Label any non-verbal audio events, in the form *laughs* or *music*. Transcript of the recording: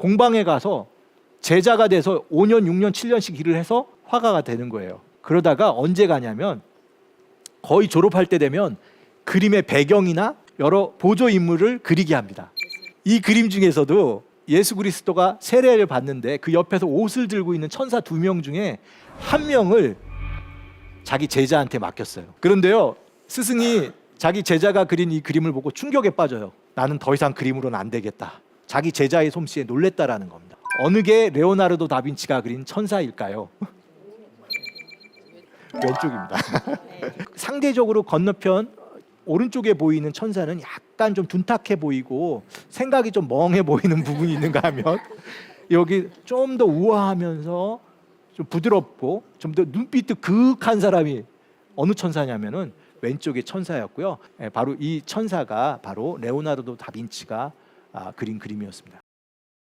공방에 가서 제자가 돼서 5년, 6년, 7년씩 일을 해서 화가가 되는 거예요. 그러다가 언제 가냐면 거의 졸업할 때 되면 그림의 배경이나 여러 보조 인물을 그리게 합니다. 이 그림 중에서도 예수 그리스도가 세례를 받는데 그 옆에서 옷을 들고 있는 천사 두 명 중에 한 명을 자기 제자한테 맡겼어요. 그런데요, 스승이 자기 제자가 그린 이 그림을 보고 충격에 빠져요. 나는 더 이상 그림으로는 안 되겠다. 자기 제자의 솜씨에 놀랬다라는 겁니다. 어느 게 레오나르도 다빈치가 그린 천사일까요? *laughs* 왼쪽입니다. *laughs* 상대적으로 건너편 오른쪽에 보이는 천사는 약간 좀 둔탁해 보이고 생각이 좀 멍해 보이는 부분이 있는가 하면 *laughs* 여기 좀 더 우아하면서 좀 부드럽고 좀 더 눈빛도 그윽한 사람이 어느 천사냐면은 왼쪽의 천사였고요. 예, 바로 이 천사가 바로 레오나르도 다빈치가 아, 그린 그림이었습니다.